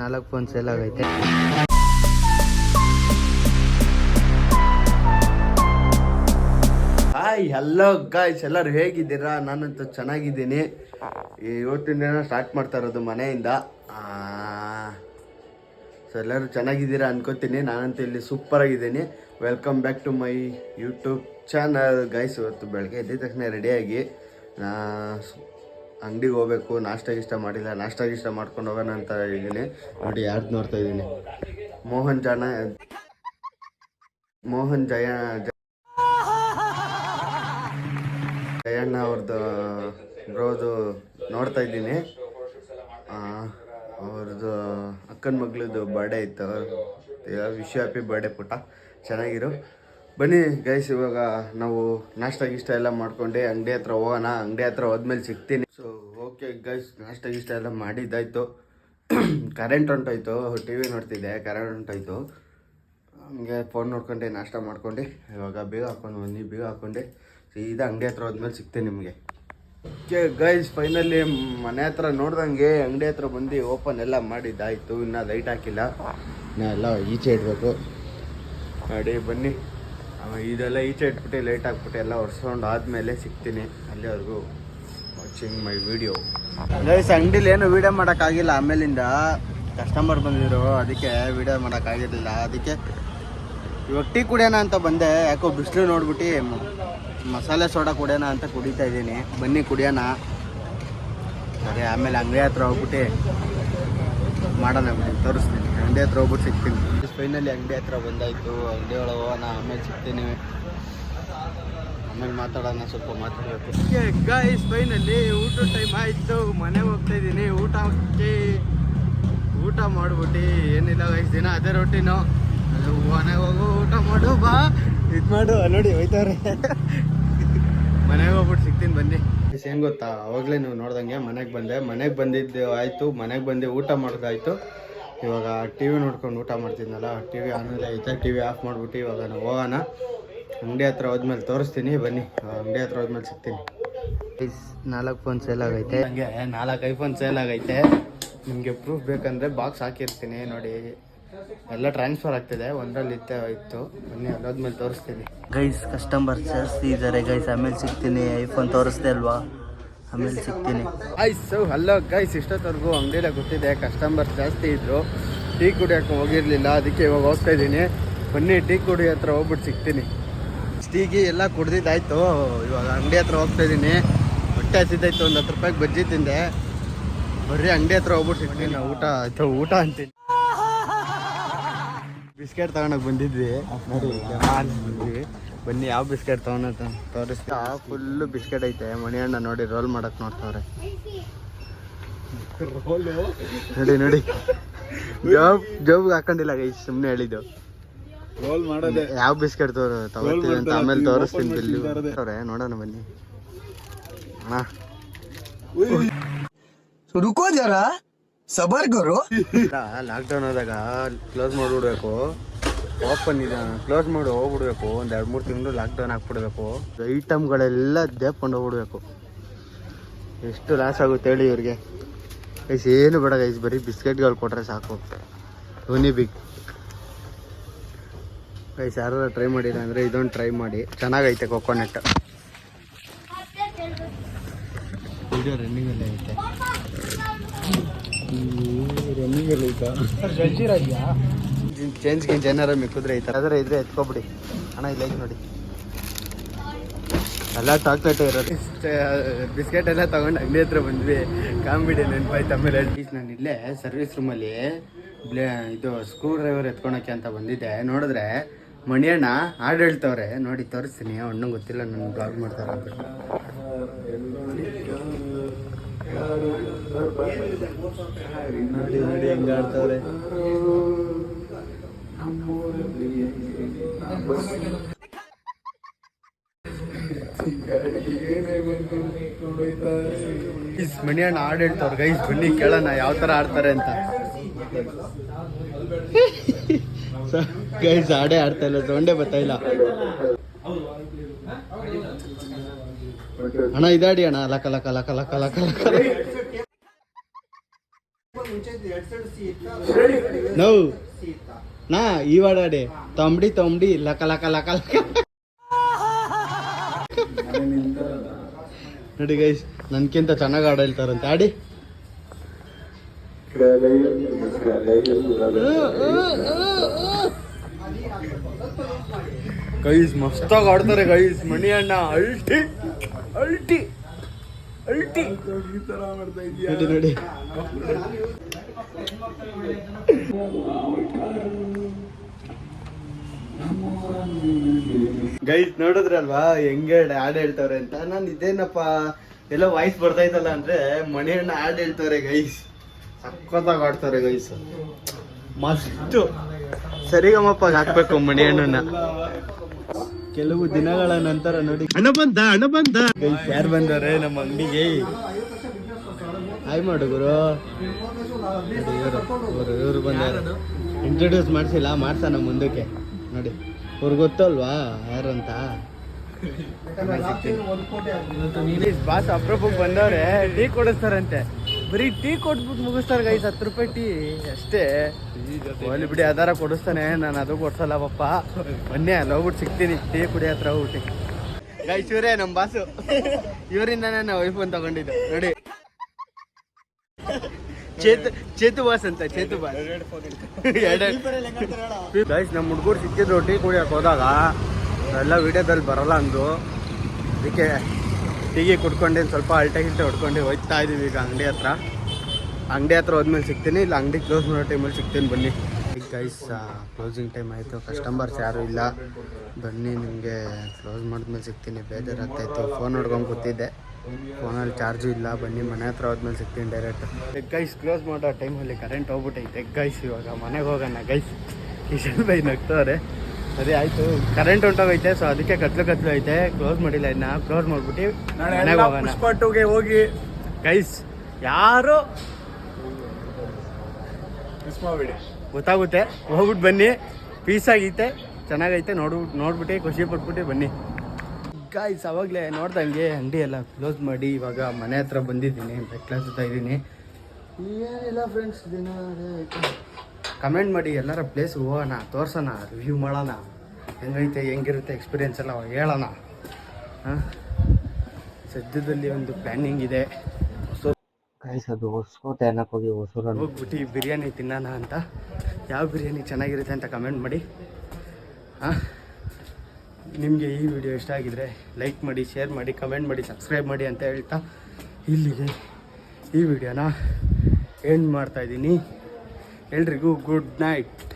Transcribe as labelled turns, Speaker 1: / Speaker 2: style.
Speaker 1: ನಾಲ್ಕು phone sale ಆಗೈತೆ. Hi hello guys ಎಲ್ಲರೂ ಹೇಗಿದ್ದೀರಾ? ನಾನಂತೂ ಚೆನ್ನಾಗಿದ್ದೀನಿ. ಇವತ್ತಿನ ದಿನ ಸ್ಟಾರ್ಟ್ ಮಾಡ್ತಾ ಇರೋದು ಮನೆಯಿಂದ. ಸೊ ಎಲ್ಲರೂ ಚೆನ್ನಾಗಿದ್ದೀರಾ ಅನ್ಕೋತೀನಿ. ನಾನಂತೂ ಇಲ್ಲಿ ಸೂಪರ್ ಆಗಿದ್ದೀನಿ. Welcome back to my YouTube channel guys ಇವತ್ತು ಬೆಳಗ್ಗೆ ಎದ್ದ ತಕ್ಷಣ ರೆಡಿಯಾಗಿ ಅಂಗಡಿಗೆ ಹೋಗ್ಬೇಕು, ನಾಷ್ಟ ಗಿಷ್ಟ ಮಾಡಿಲ್ಲ, ನಾಷ್ಟ ಗಿಷ್ಟ ಮಾಡ್ಕೊಂಡು ಹೋಗೋಣ ಅಂತ ಇದ್ದೀನಿ ನೋಡಿ, ಯಾರ್ದು ನೋಡ್ತಾ ಇದ್ದೀನಿ? ಮೋಹನ್ ಜಾನ, ಮೋಹನ್ ಜಯ, ಜಯಣ್ಣ ಅವ್ರದ್ದು ಬ್ರೋದು ನೋಡ್ತಾ ಇದ್ದೀನಿ. ಅವ್ರದ್ದು ಅಕ್ಕನ ಮಗಳದ್ದು ಬರ್ಡೇ ಇತ್ತು. ವಿಶ್ವ ಹ್ಯಾಪಿ ಬರ್ಡೇ ಪುಟ್ಟ. ಚೆನ್ನಾಗಿರು. ಬನ್ನಿ ಗೈಸ್ ಇವಾಗ ನಾವು ನಾಷ್ಟ ಗೀಷ್ಟ ಎಲ್ಲ ಮಾಡ್ಕೊಂಡು, ಅಂಗಡಿ ಹತ್ರ ಹೋಗೋಣ, ಅಂಗಡಿ ಹತ್ರ ಹೋದ್ಮೇಲೆ ಸಿಗ್ತೀನಿ. ಸೊ ಓಕೆ ಗೈಸ್ ನಾಷ್ಟ ಗೀಷ್ಟ ಎಲ್ಲ ಮಾಡಿದ್ದಾಯ್ತು. ಕರೆಂಟ್ ಹೊಂಟೋಯ್ತು ಟಿ ವಿ ನೋಡ್ತಿದ್ದೆ ಕರೆಂಟ್ ಹೊಂಟೋಯ್ತು ಹಂಗೆ ಫೋನ್ ನೋಡ್ಕೊಂಡೆ, ನಾಷ್ಟ ಮಾಡ್ಕೊಂಡು. ಇವಾಗ ಬೇಗ ಹಾಕೊಂಡು ಬನ್ನಿ, ಬೇಗ ಹಾಕೊಂಡೆ. ಸೀದಾ ಅಂಗಡಿ ಹತ್ರ ಹೋದ್ಮೇಲೆ ಸಿಗ್ತೀನಿ ನಿಮಗೆ. ಓಕೆ ಗೈಸ್ ಫೈನಲಿ ಮನೆ ಹತ್ರ ನೋಡ್ದಂಗೆ ಅಂಗಡಿ ಹತ್ರ ಬಂದು ಓಪನ್ ಎಲ್ಲ ಮಾಡಿದ್ದಾಯ್ತು. ಇನ್ನೂ ಲೈಟ್ ಹಾಕಿಲ್ಲ. ಇನ್ನೂ ಎಲ್ಲ ಈಚೆ ಇಡಬೇಕು. ಅಡಿ ಬನ್ನಿ. ಇದೆಲ್ಲ ಈಚೆ ಇಟ್ಬಿಟ್ಟು ಲೇಟ್ ಹಾಕ್ಬಿಟ್ಟು ಎಲ್ಲ ಒರೆಸ್ಕೊಂಡು ಆದಮೇಲೆ ಸಿಗ್ತೀನಿ ಅಲ್ಲಿವರೆಗೂ ವಾಚಿಂಗ್ ಮೈ ವಿಡಿಯೋ ಗೈಸ್ ಅಂಗಡಿಲಿ ಏನು ವೀಡಿಯೋ ಮಾಡೋಕ್ಕಾಗಿಲ್ಲ, ಆಮೇಲಿಂದ ಕಸ್ಟಮರ್ ಬಂದಿದ್ರು, ಅದಕ್ಕೆ ವಿಡಿಯೋ ಮಾಡೋಕ್ಕಾಗಿರಲಿಲ್ಲ. ಅದಕ್ಕೆ ಇವಾಗ ಟೀ ಕುಡಿಯೋಣ ಅಂತ ಬಂದೆ, ಯಾಕೋ ಬಿಸಿಲು ನೋಡ್ಬಿಟ್ಟು ಮಸಾಲೆ ಸೋಡಾ ಕುಡಿಯೋಣ ಅಂತ ಕುಡಿತಾ ಇದ್ದೀನಿ. ಬನ್ನಿ ಕುಡಿಯೋಣ. ಸರಿ, ಆಮೇಲೆ ಅಂಗಡಿ ಹತ್ರ ಹೋಗ್ಬಿಟ್ಟು ಮಾಡೋಣ ತೋರಿಸ್ತೀನಿ. ಅಂಗಡಿ ಹತ್ರ ಹೋಗ್ಬಿಟ್ಟು ಸಿಗ್ತೀನಿ. ಫೈನಲಿ ಅಂಗಡಿ ಹತ್ರ ಬಂದಾಯ್ತು. ಅಂಗಡಿ ಒಳಗೆ ಹೋಗೋಣ ಆಮೇಲೆ ಸಿಗ್ತೀನಿ. ಆಮೇಲೆ ಮಾತಾಡೋಣ ಸ್ವಲ್ಪ ಮಾತಾಡಬೇಕು. ಗಾಯ್ಸ್ ಫೈನಲಿ ಊಟ ಟೈಮ್ ಆಯಿತು. ಮನೆಗೆ ಹೋಗ್ತಾ ಇದ್ದೀನಿ. ಊಟ ಹಾಕಿ ಊಟ ಮಾಡ್ಬಿಟ್ಟು ಏನಿಲ್ಲ ಗೈಸ್ ದಿನ ಅದೇ ರೊಟ್ಟಿನೋ ಅದು ಮನೆಗೆ ಹೋಗು ಊಟ ಮಾಡು ಬಾ. ಇದು ಮಾಡು ನೋಡಿ ಹೋಯ್ತವ್ರೆ. ಮನೆಗೆ ಹೋಗ್ಬಿಟ್ಟು ಸಿಗ್ತೀನಿ ಬನ್ನಿ. ಏನು ಗೊತ್ತಾ? ಅವಾಗಲೇ ನೀವು ನೋಡ್ದಂಗೆ ಮನೆಗೆ ಬಂದೆ. ಮನೆಗೆ ಬಂದಿದ್ದು ಆಯಿತು. ಮನೆಗೆ ಬಂದು ಊಟ ಮಾಡೋದಾಯ್ತು. ಇವಾಗ ಟಿ ವಿ ನೋಡ್ಕೊಂಡು ಊಟ ಮಾಡ್ತಿದ್ನಲ್ಲ ಟಿ ವಿ ಆಮೇಲೆ ಐತೆ ಟಿ ವಿ ಆಫ್ ಮಾಡಿಬಿಟ್ಟು ಇವಾಗ ನಾವು ಹೋಗೋಣ. ಅಂಗಡಿ ಹತ್ರ ಹೋದ್ಮೇಲೆ ತೋರಿಸ್ತೀನಿ ಬನ್ನಿ. ಅಂಗಡಿ ಹತ್ರ ಹೋದ್ಮೇಲೆ ಸಿಗ್ತೀನಿ. ನಾಲ್ಕು ಫೋನ್ ಸೇಲ್ ಆಗೈತೆ. ಹಂಗೆ ನಾಲ್ಕು ಐಫೋನ್ ಸೇಲ್ ಆಗೈತೆ. ನಿಮಗೆ ಪ್ರೂಫ್ ಬೇಕಂದರೆ ಬಾಕ್ಸ್ ಹಾಕಿರ್ತೀನಿ ನೋಡಿ. ಎಲ್ಲ ಟ್ರಾನ್ಸ್ಫರ್ ಆಗ್ತಿದೆ ಒಂದ್ರಲ್ಲಿ ಇತ್ತೆ ಇತ್ತು. ಬನ್ನಿ ಅಲ್ಲೋದ್ಮೇಲೆ ತೋರಿಸ್ತೀನಿ. ಗೈಸ್ ಕಸ್ಟಮರ್ ಜಾಸ್ತಿ ಇದ್ದಾರೆ. ಗೈಸ್ ಆಮೇಲೆ ಸಿಗ್ತೀನಿ. ಐಫೋನ್ ತೋರಿಸ್ದೆ ಅಲ್ವಾ? ಆಮೇಲೆ ಸಿಗ್ತೀನಿ. ಆಯ್ತು ಹಲೋ ಗೈಸ್ ಇಷ್ಟೊತ್ತವರೆಗೂ ಅಂಗಡಿಯಲ್ಲ ಗೊತ್ತಿದೆ ಕಸ್ಟಮರ್ ಜಾಸ್ತಿ ಇದ್ದರು ಟೀ ಕುಡಿಯೋಕೆ ಹೋಗಿರಲಿಲ್ಲ ಅದಕ್ಕೆ ಇವಾಗ ಹೋಗ್ತಾ ಇದ್ದೀನಿ. ಬನ್ನಿ ಟೀ ಕುಡಿ ಹತ್ರ ಹೋಗ್ಬಿಟ್ಟು ಸಿಗ್ತೀನಿ. ಟೀಗಿ ಎಲ್ಲ ಕುಡ್ದಿದ್ದಾಯ್ತು ಇವಾಗ ಅಂಗಡಿ ಹತ್ರ ಹೋಗ್ತಾ ಇದ್ದೀನಿ. ಹೊಟ್ಟೆ ಹಸಿದ್ದಾಯ್ತು ಒಂದು ಹತ್ತು ರೂಪಾಯಿಗೆ ಬಜ್ಜಿ ತಿಂದೆ. ಬರ್ರಿ ಅಂಗಡಿ ಹತ್ರ ಹೋಗ್ಬಿಟ್ಟು ಸಿಗ್ತೀನಿ. ಊಟ ಆಯ್ತು ಊಟ ಅಂತೀನಿ. ಬಿಸ್ಕೆಟ್ ತಗೊಂಡೋಗಿ ಬಂದಿದ್ವಿ. ಬನ್ನಿ ಯಾವ ಬಿಸ್ಕೆಟ್ ತೊಗೊಳತ್ತ ತೋರಿಸ್ತಾ ಫುಲ್ಲು ಬಿಸ್ಕೆಟ್ ಐತೆ. ಮಣಿಯಣ್ಣ ನೋಡಿ ರೋಲ್ ಮಾಡಕ್ಕೆ ನೋಡ್ತಾವ್ರೆ. ನೋಡಿ ನೋಡಿ. ಜಾಬ್ ಜಾಬ್ ಹಾಕೊಂಡಿಲ್ಲ ಗೈ ಸುಮ್ಮನೆ ಹೇಳಿದ್ದು.
Speaker 2: ರೋಲ್ ಮಾಡೋದೇ.
Speaker 1: ಯಾವ ಬಿಸ್ಕೆಟ್ ತೋರ ತಗೋತೀವಿ ಅಂತ ಆಮೇಲೆ ತೋರಿಸ್ತೀನಿ
Speaker 2: ಬಿಲ್
Speaker 1: ಅವ್ರೆ ನೋಡೋಣ ಬನ್ನಿ. ಅಣ್ಣ
Speaker 3: ರುಕೋ ಜರ. ಸಬರ್
Speaker 1: ಲಾಕ್ಡೌನ್ ಆದಾಗ ಕ್ಲೋಸ್ ಮಾಡ್ಬಿಡ್ಬೇಕು. ಓಪನ್ ಇದೆ. ಕ್ಲೋಸ್ ಮಾಡಿ ಹೋಗ್ಬಿಡ್ಬೇಕು. ಒಂದು ಎರಡು ಮೂರು ತಿಂಗಳು ಲಾಕ್ಡೌನ್ ಹಾಕ್ಬಿಡ್ಬೇಕು ಐಟಮ್ಗಳೆಲ್ಲ ದೇಪ್ಕೊಂಡು ಹೋಗ್ಬಿಡ್ಬೇಕು. ಎಷ್ಟು ಲಾಸ್ ಆಗುತ್ತೆ ಹೇಳಿ ಇವ್ರಿಗೆ. ಐಸ್ ಏನು ಬೇಡ ಐಸ್ ಬರೀ ಬಿಸ್ಕೆಟ್ಗಳು ಕೊಟ್ರೆ ಸಾಕು. ಧೋನಿ ಬಿಗ್ ಐಸ್ ಯಾರು ಟ್ರೈ ಮಾಡಿಲ್ಲ ಅಂದರೆ ಇದೊಂದು ಟ್ರೈ ಮಾಡಿ. ಚೆನ್ನಾಗೈತೆ ಕೊಕೊನೆಟ್ ವಿಡಿಯೋ ರನ್ನಿಂಗಲ್ಲೇ ಐತೆ. ರನ್ನಿಂಗಲ್ಲಿ ಐತಾ? ಚೇಂಜ್ ಗೇಂಜ್ ಏನಾರ ಮಿಕ್ಕಿದ್ರೆ ಈ ಥರ ಆದರೆ ಇದ್ರೆ ಎತ್ಕೊಬಿಡಿ ಅಣ್ಣ ಇಲ್ಲ ನೋಡಿ ಎಲ್ಲ ಚಾಕ್ಲೇಟ್ ಇರೋದು ಬಿಸ್ಕೆಟ್ ಎಲ್ಲ ತಗೊಂಡು ಅಂಗಡಿ ಹತ್ರ ಬಂದ್ವಿ ಕಾಮಿಡಿ ನೆನಪಾಯ್ತು ಆಮೇಲೆ ನಾನು ಇಲ್ಲೇ ಸರ್ವಿಸ್ ರೂಮಲ್ಲಿ ಬ್ಲೇ ಇದು ಸ್ಕ್ರೂ ಡ್ರೈವರ್ ಎತ್ಕೊಳಕ್ಕೆ ಅಂತ ಬಂದಿದ್ದೆ ನೋಡಿದ್ರೆ ಮಣಿಯಣ್ಣ ಹಾಡು ನೋಡಿ ತೋರಿಸ್ತೀನಿ ಅಣ್ಣ ಗೊತ್ತಿಲ್ಲ ನನ್ನ ಬ್ಲಾಗ್ ಮಾಡ್ತಾರೆ ಅಂತ ನೋಡಿ ನೋಡಿ ಹೆಂಗ ಆಡ್ತವ್ರೆ ಮಣಿಯಣ್ಣ ಹಾಡು ಹೇಳ್ತವ್ರು. ಗೈಸ್ ಬನ್ನಿ ಕೇಳೋಣ ಯಾವ ಥರ ಆಡ್ತಾರೆ ಅಂತ. ಗೈಸ್ ಹಾಡೇ ಆಡ್ತಾ ಇಲ್ಲ ಸೌಂಡೇ ಬರ್ತಾ ಇಲ್ಲ. ಅಣ್ಣ ಇದಾಡಿ ಅಣ್ಣ. ಲಕ ಲಕ ಲಕ ಲಕ ಲಕ ಲಕ ನೋ ನಾ, ಈ ವಾಡಾಡಿ ತಂಬಡಿ ತಂಬಡಿ, ಲಕ ಲಕ ಲಕ ಲಕ. ನೋಡಿ ಗೈಸ್ ನನ್ಕಿಂತ ಚೆನ್ನಾಗಿ ಆಡಳ್ತಾರಂತೆ ಆಡಿ. ಗೈಸ್ ಮಸ್ತಾಗಿ ಆಡ್ತಾರೆ ಗೈಸ್ ಮಣಿ ಅಣ್ಣ ಅಲ್ಟಿ ಅಲ್ಟಿ ಅಲ್ಟಿ. ನೋಡಿ ನೋಡಿ. ಗೈಸ್ ನೋಡಿದ್ರಲ್ವಾ ಹೆಂಗೆ ಹಾಡ್ ಹೇಳ್ತವ್ರೆ ಅಂತ? ನಾನು ಇದೇನಪ್ಪ? ಎಲ್ಲ ವಾಯ್ಸ್ ಬರ್ತಾ ಇದ್ದಲ್ಲ ಅಂದ್ರೆ ಮಣಿ ಆಡ್ ಹಾಡ್ ಹೇಳ್ತವ್ರೆ ಗೈಸ್ ಸಖತ್ತಾಗಿ ಆಡ್ತಾರೆ ಗೈಸ್ ಮಸ್ತು. ಸರಿಗಮ್ಮಪ್ಪ ಹಾಕ್ಬೇಕು ಮಣಿ ಅಣ್ಣನ ಕೆಲವು ದಿನಗಳ ನಂತರ ನೋಡಿ. ಹಣ ಬಂದ ಹಣ ಬಂದ ಗೈಸ್ ಯಾರು ಬಂದವ್ರೆ ನಮ್ಮ ಅಂಗಡಿಗೆ? ಹಾಯ್ ಮಾಡು ಗುರು. ಇವರು. ಇವರು ಇವರು ಇಂಟ್ರೊಡ್ಯೂಸ್ ಮಾಡಿಸಿಲ್ಲ ಮಾಡ್ಸಣ ಮುಂದಕ್ಕೆ. ನೋಡಿ. ಅವ್ರಿಗೆ ಗೊತ್ತಲ್ವಾ? ಯಾರಂತ? ಬಾಸ್ ಅಪ್ರೂಪಕ್ಕೆ ಬಂದವ್ರೆ ಟೀ ಕೊಡಿಸ್ತಾರಂತೆ. ಬರೀ ಟೀ ಕೊಟ್ಬಿಟ್ಟು ಮುಗಿಸ್ತಾರೆ ಗೈಸ್ ಹತ್ತು ರೂಪಾಯಿ ಟೀ. ಅಷ್ಟೇ. ಹೋಗ್ಲಿ ಬಿಡಿ ಅದಾರ ಕೊಡಿಸ್ತಾನೆ ನಾನು ಅದು ಕೊಡ್ಸಲ್ಲ ಪಪ್ಪ. ಮೊನ್ನೆ ಅಲ್ಲಿ ಹೋಗ್ಬಿಟ್ಟು ಸಿಗ್ತೀನಿ. ಟೀ ಕುಡಿ ಹತ್ರ ಹೋಗ್ಬಿಟ್ಟು. ಗೈಸ್ ಇವರೇ ನಮ್ಮ ಬಾಸು ಇವರಿಂದಾನೇ ನಾವು ಐಫೋನ್ ತಗೊಂಡಿದ್ದೆ. ನೋಡಿ. ಚೇತು ಚೇತು ಬಾಸ್ ಅಂತ ಚೇತು ಬಾಸ್ ಗೈಸ್ ನಮ್ಮ ಹುಡುಗರು ಸಿಕ್ಕಿದ್ರು ಟೀ ಕುಡಿಯಕ್ಕೆ ಹೋದಾಗ ಎಲ್ಲ ವಿಡಿಯೋದಲ್ಲಿ ಬರಲ್ಲ ಅಂದು ಅದಕ್ಕೆ ಟೀಗೆ ಕುಡ್ಕೊಂಡು ಸ್ವಲ್ಪ ಅಲ್ಟೆ ಗಿಲ್ಟೆ ಹೊಡ್ಕೊಂಡು ಹೋಗ್ತಾ ಇದೀವಿ ಈಗ ಅಂಗಡಿ ಹತ್ರ. ಅಂಗಡಿ ಹತ್ರ ಹೋದ್ಮೇಲೆ ಸಿಗ್ತೀನಿ ಇಲ್ಲ ಅಂಗಡಿ ಕ್ಲೋಸ್ ಮಾಡೋ ಟೈಮಲ್ಲಿ ಸಿಗ್ತೀನಿ ಬನ್ನಿ. ಈಗ ಗೈಸ್ ಕ್ಲೋಸಿಂಗ್ ಟೈಮ್ ಆಯಿತು. ಕಸ್ಟಮರ್ಸ್ ಯಾರೂ ಇಲ್ಲ. ಬನ್ನಿ ನಿಮಗೆ ಕ್ಲೋಸ್ ಮಾಡಿದ್ಮೇಲೆ ಸಿಗ್ತೀನಿ. ಬೇಜಾರಾಗ್ತಾಯಿತ್ತು ಫೋನ್ ಹೊಡ್ಕೊಂಡು ಕೂತಿದ್ದೆ. ಫೋನಲ್ಲಿ ಚಾರ್ಜು ಇಲ್ಲ ಬನ್ನಿ ಮನೆ ಹತ್ರ ಹೋದ್ಮೇಲೆ ಸಿಗ್ತೀನಿ ಡೈರೆಕ್ಟ್ ಎಗ್ ಗೈಸ್ ಕ್ಲೋಸ್ ಮಾಡೋ ಟೈಮಲ್ಲಿ ಕರೆಂಟ್ ಹೋಗ್ಬಿಟ್ಟೈತೆ. ಎಗ್ ಗೈಸ್ ಇವಾಗ ಮನೆಗೆ ಹೋಗೋಣ ಗೈಸ್ ಕಿಶನ್ ಬೈ ನಗ್ತವ್ರೆ. ಅದೇ ಆಯಿತು. ಕರೆಂಟ್ ಹೊಂಟೋಗೈತೆ ಸೊ ಅದಕ್ಕೆ ಕತ್ಲು ಕತ್ಲು ಐತೆ. ಕ್ಲೋಸ್ ಮಾಡಿಲ್ಲ ಇನ್ನ. ಕ್ಲೋಸ್ ಮಾಡ್ಬಿಟ್ಟು ಮನೆಗೆ ಹೋಗೋಣ.
Speaker 2: ಸ್ಪಾಟುಗೆ ಹೋಗಿ.
Speaker 1: ಗೈಸ್ ಯಾರು?
Speaker 2: ಮಿಸ್ ಮಾಡ್ಬೇಡಿ
Speaker 1: ಗೊತ್ತಾಗುತ್ತೆ. ಹೋಗ್ಬಿಟ್ಟು ಬನ್ನಿ. ಪೀಸ್ ಆಗೈತೆ. ಚೆನ್ನಾಗೈತೆ. ನೋಡ್ಬಿಟ್ಟು ನೋಡ್ಬಿಟ್ಟು ಖುಷಿ ಪಟ್ಬಿಟ್ಟು ಬನ್ನಿ. ಗಾಯ್ಸ್ ಅವಾಗಲೇ ನೋಡ್ದಂಗೆ ಅಂಗಡಿ ಎಲ್ಲ ಕ್ಲೋಸ್ ಮಾಡಿ, ಇವಾಗ ಮನೆ ಹತ್ರ ಬಂದಿದ್ದೀನಿ ಬೆಕ್ಲಾಸ್ ಇದ್ದೀನಿ. ಏನಿಲ್ಲ ಫ್ರೆಂಡ್ಸ್ ದಿನ ಕಮೆಂಟ್ ಮಾಡಿ, ಎಲ್ಲರ ಪ್ಲೇಸ್ ಹೋಗೋಣ, ತೋರ್ಸೋಣ ರಿವ್ಯೂ ಮಾಡೋಣ. ಹೆಂಗೈತೆ, ಹೆಂಗಿರುತ್ತೆ ಎಕ್ಸ್ಪೀರಿಯನ್ಸ್ ಎಲ್ಲ ಹೇಳೋಣ. ಸದ್ಯದಲ್ಲಿ ಒಂದು ಪ್ಲ್ಯಾನಿಂಗ್ ಇದೆ. ಗಾಯ್ಸ್ ಅದು ಹೊಸಕೋಟೆ ಅನ್ನಕ್ಕೆ ಹೋಗಿ ಹೊಸೂರಲ್ಲಿ. ಹೋಗ್ಬಿಟ್ಟು ಬಿರಿಯಾನಿ ತಿನ್ನೋಣ ಅಂತ. ಯಾವ ಬಿರಿಯಾನಿ ಚೆನ್ನಾಗಿರುತ್ತೆ ಅಂತ ಕಮೆಂಟ್ ಮಾಡಿ. ಹಾಂ? ನಿಮಗೆ ಈ ವಿಡಿಯೋ ಇಷ್ಟ ಆಗಿದರೆ ಲೈಕ್ ಮಾಡಿ, ಶೇರ್ ಮಾಡಿ, ಕಮೆಂಟ್ ಮಾಡಿ, ಸಬ್ಸ್ಕ್ರೈಬ್ ಮಾಡಿ ಅಂತ ಹೇಳ್ತಾ ಇಲ್ಲಿಗೆ ಈ ವಿಡಿಯೋನ ಎಂಡ್ ಮಾಡ್ತಾಯಿದ್ದೀನಿ ಎಲ್ರಿಗೂ ಗುಡ್ ನೈಟ್